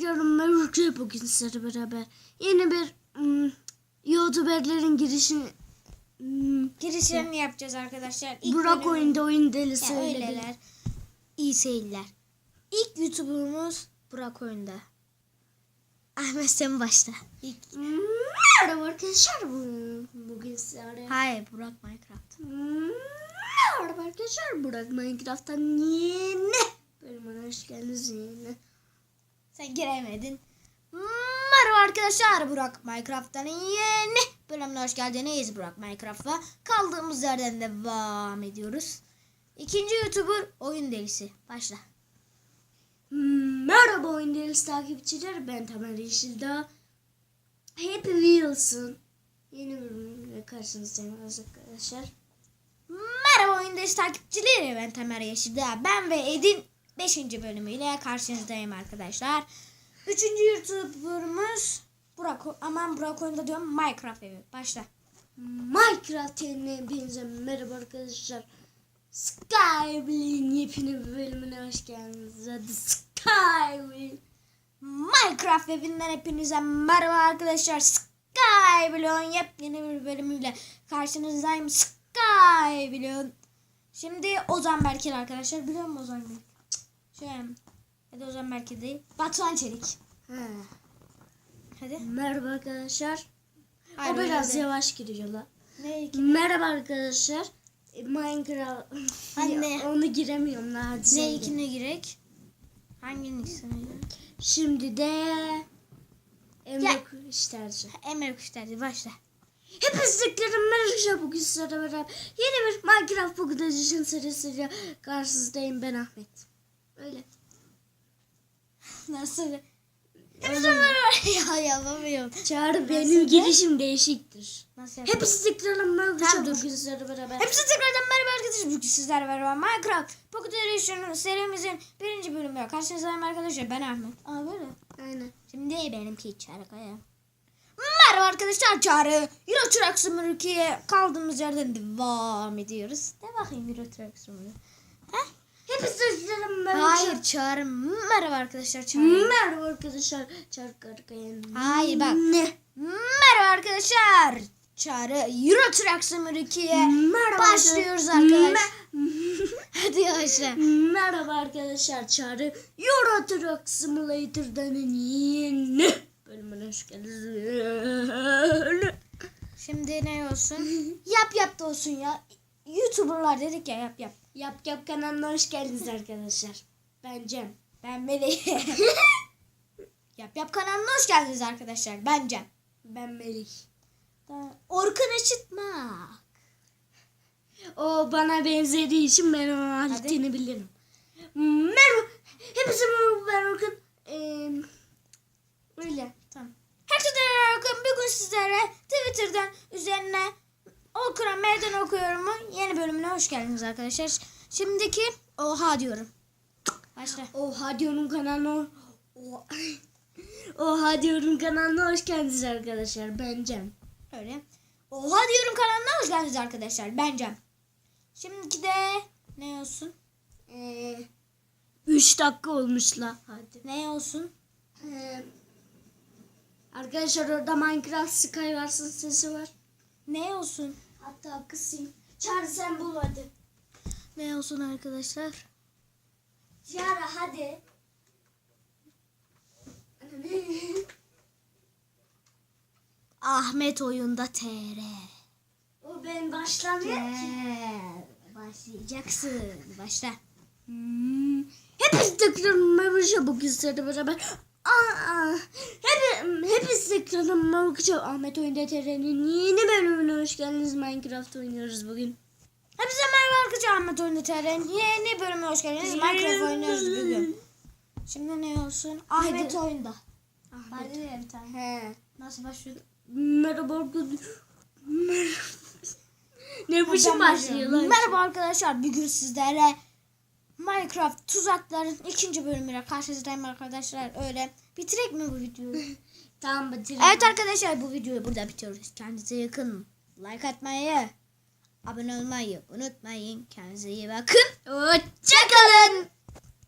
tekrarım Mevlüt'ü bugün sizlerle beraber. Yeni bir ım, YouTuberlerin girişini ım, Girişlerini yapacağız arkadaşlar. İlk Burak bölümü- oyunda oyun delisi Ya öyle öyleler. İyi seyirler. İlk YouTuber'ımız Burak Oyunda. Ahmet sen başla. İlk... Merhaba arkadaşlar bu- bugün sizlerle. Hayır Burak Minecraft. Merhaba arkadaşlar Burak Minecraft'tan yeni bölümüne hoş geldiniz yeni. Sen giremedin. Merhaba arkadaşlar Burak Minecraft'tan yeni bölümüne hoş geldiniz Burak Minecraft'a. Kaldığımız yerden devam ediyoruz. İkinci YouTuber Oyun Delisi. Başla. Merhaba oyun delisi takipçiler ben Tamer Yeşildağ. Happy Wheels'ın yeni bölümüyle karşınızdayım arkadaşlar. Merhaba oyun Delisi takipçileri ben Tamer Yeşildağ. Ben ve Edin 5. bölümüyle karşınızdayım arkadaşlar. Üçüncü YouTuber'ımız Burak, aman Burak Oyunda diyorum Minecraft evi. Başla. Minecraft yayınına hepinize merhaba arkadaşlar. Skybleed'in yepyeni bir bölümüne hoş geldiniz. Hadi Skybleed. Minecraft evinden hepinize merhaba arkadaşlar. Skybloon yepyeni bir bölümüyle karşınızdayım. Skybloon. Şimdi Ozan Berker arkadaşlar. Biliyor musun Ozan Berker? Şey, ya da Ozan Berker değil. Batuhan Çelik. He. Hadi. Merhaba arkadaşlar. Hayır, o biraz de. yavaş giriyor la. Ne? Merhaba arkadaşlar. Minecraft. Anne. Onu giremiyorum la hadi Ne ikine girek? Hanginin ikisine girek? Şimdi de Emre. Kuşterci. Emre Kuşterci başla. Hepinizdekilerim merhaba bugün sizlerle beraber yeni bir Minecraft Pocket Edition serisiyle karşınızdayım ben Ahmet. Öyle. Nasıl? Hepsi merhaba. ya yapamıyorum. Çağrı benim girişim değişiktir. Nasıl yapayım? Hepinizdekilerim merhaba Tamam, dur. bugün sizlerle beraber. Hepsi tekrardan merhaba arkadaşlar. Bugün sizlerle beraber Minecraft Pocket Edition serimizin birinci bölümüyle karşınızdayım arkadaşlar. Ben Ahmet. Aa böyle. Aynen. Şimdi benimki Çağrı Kaya. Merhaba arkadaşlar Çağrı. Euro Truck Simulator 2'ye kaldığımız yerden devam ediyoruz. De bakayım Euro Truck Simulator. Heh? Hepinizdekilerim merhaba. Hayır Çağrı. Merhaba arkadaşlar Çağrı. Merhaba arkadaşlar. Çağrı Karakayan. Hayır, bak. Ne? Merhaba arkadaşlar. Çağrı Euro Truck Simulator 2'ye Merhaba başlıyoruz arkadaşlar. Hadi başla. Merhaba arkadaşlar Çağrı Euro Truck Simulator'dan yeni bölümüne hoş geldiniz. Şimdi ne olsun? yap yap da olsun ya. YouTuber'lar dedik ya yap yap. Yap Yap kanalına hoş geldiniz arkadaşlar. Ben Cem. Ben Melih. yap yap kanalına hoş geldiniz arkadaşlar. Ben Cem. Ben Melih. Orkun Işıtma. O bana benzediği için ben onun hareketini bilirim. Merhaba. Hepsi ben Orkun. Ee, öyle. Tamam. Herkese Orkun bugün sizlere Twitter'dan üzerine Orkun'a meydan okuyorum? Yeni bölümüne hoş geldiniz arkadaşlar. Şimdiki oha diyorum. Başla. Oha diyorum kanalına. Oha. Oha diyorum kanalına hoş geldiniz arkadaşlar. Ben Cem. Öyle. Oha diyorum kanalına hoş geldiniz arkadaşlar. Ben Cem. Şimdiki de ne olsun? Ee, 3 dakika olmuş la. Hadi. Ne olsun? Ee, arkadaşlar orada Minecraft Skywars'ın sesi var. Ne olsun? Hatta kısayım. Çağrı sen bul hadi. Ne olsun arkadaşlar? Çağrı hadi. Ahmet oyunda TR. o ben başlamıyor ki. Başlayacaksın. Başla. Hmm. Hepiniz tekrar merhaba bugün sizlerle beraber. Aa, hep, hepiniz tekrar merhaba Ahmet Oyunda TR'nin yeni bölümüne hoş geldiniz. Minecraft oynuyoruz bugün. Hepinize merhaba arkadaşlar Ahmet oyunda TR'nin yeni bölümüne hoş geldiniz. Minecraft oynuyoruz bugün. Şimdi ne olsun? Ahmet oyunda. Ahmet. Hadi bir tane. He. Nasıl başlıyor? Merhaba arkadaşlar. Ne biçim başlıyor lan? Merhaba arkadaşlar. Bugün sizlere Minecraft tuzakların ikinci bölümüyle karşınızdayım arkadaşlar. Öyle. Bitirek mi bu videoyu? Tamam bitirelim. evet arkadaşlar bu videoyu burada bitiriyoruz. Kendinize yakın. Like atmayı, abone olmayı unutmayın. Kendinize iyi bakın. Hoşçakalın.